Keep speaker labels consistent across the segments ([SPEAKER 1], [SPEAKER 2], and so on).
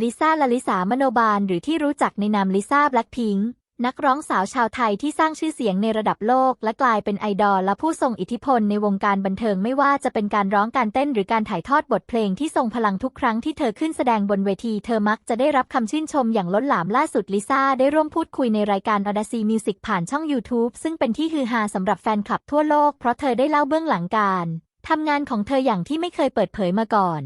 [SPEAKER 1] ลิซ่าลลิสามโนบาล หรือที่รู้จักในนามลิซ่าแบล็คพิงค์นักร้องสาวชาวไทยที่สร้างชื่อเสียงในระดับโลก และกลายเป็นไอดอลและผู้ทรงอิทธิพลในวงการบันเทิงไม่ว่าจะเป็นการร้องการเต้นหรือการถ่ายทอดบทเพลงที่ทรงพลังทุกครั้งที่เธอขึ้นแสดงบนเวทีเธอมักจะได้รับคำชื่นชมอย่างล้นหลามล่าสุดลิซ่าได้ร่วมพูดคุยในรายการ Odyssey Music ผ่านช่อง YouTube ซึ่งเป็นที่ฮือฮาสำหรับแฟนคลับทั่วโลกเพราะเธอได้เล่าเบื้องหลังการทำงานของเธออย่างที่ไม่เคยเปิดเผยมาก่อน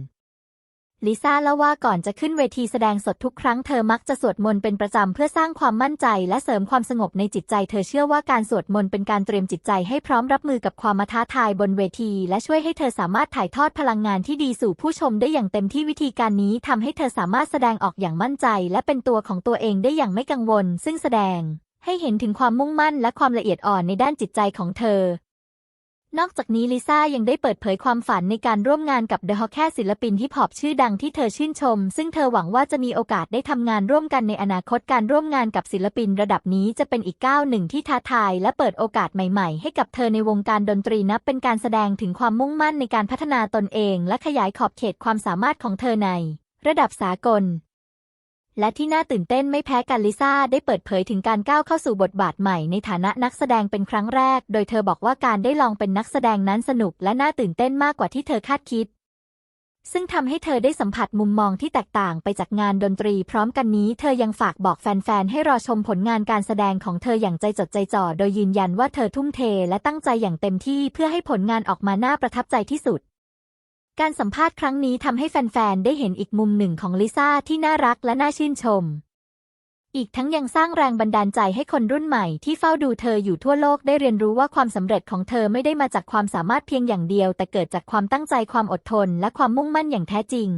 [SPEAKER 1] ลิซ่าเล่าว่าก่อนจะขึ้นเวทีแสดงสดทุกครั้งเธอมักจะสวดมนต์เป็นประจำเพื่อสร้างความมั่นใจและเสริมความสงบในจิตใจ เธอเชื่อว่าการสวดมนต์เป็นการเตรียมจิตใจให้พร้อมรับมือกับความมาท้าทายบนเวที และช่วยให้เธอสามารถถ่ายทอดพลังงานที่ดีสู่ผู้ชมได้อย่างเต็มที่วิธีการนี้ทำให้เธอสามารถแสดงออกอย่างมั่นใจ และเป็นตัวของตัวเองได้อย่างไม่กังวล ซึ่งแสดงให้เห็นถึงความมุ่งมั่นและความละเอียดอ่อนในด้านจิตใจของเธอ นอกจากนี้ลิซ่ายังได้เปิดเผยความฝันในการร่วมงานกับเดอะฮอแคศิลปินฮิปฮอปชื่อดังที่เธอชื่นชม ซึ่งเธอหวังว่าจะมีโอกาสได้ทำงานร่วมกันในอนาคตการร่วมงานกับศิลปินระดับนี้จะเป็นอีกก้าวหนึ่งที่ท้าทาย และเปิดโอกาสใหม่ๆ ให้กับเธอในวงการดนตรีนับเป็นการแสดงถึงความมุ่งมั่นในการพัฒนาตนเอง และขยายขอบเขตความสามารถของเธอใน ระดับสากล และที่น่าตื่นเต้นไม่แพ้กันลิซ่าได้เปิดเผยถึงการก้าวเข้าสู่บทบาทใหม่ในฐานะนักแสดงเป็นครั้งแรก โดยเธอบอกว่าการได้ลองเป็นนักแสดงนั้นสนุกและน่าตื่นเต้นมากกว่าที่เธอคาดคิด ซึ่งทำให้เธอได้สัมผัสมุมมองที่แตกต่างไปจากงานดนตรี พร้อมกันนี้เธอยังฝากบอกแฟนๆ ให้รอชมผลงานการแสดงของเธออย่างใจจดใจจ่อ โดยยืนยันว่าเธอทุ่มเทและตั้งใจอย่างเต็มที่เพื่อให้ผลงานออกมาน่าประทับใจที่สุด การสัมภาษณ์ครั้งนี้ทำให้แฟน ๆ ได้เห็นอีกมุมหนึ่งของลิซ่าที่น่ารักและน่าชื่นชม อีกทั้งยังสร้างแรงบันดาลใจให้คนรุ่นใหม่ที่เฝ้าดูเธออยู่ทั่วโลกได้เรียนรู้ว่าความสำเร็จของเธอไม่ได้มาจากความสามารถเพียงอย่างเดียว แต่เกิดจากความตั้งใจความอดทน และความมุ่งมั่นอย่างแท้จริง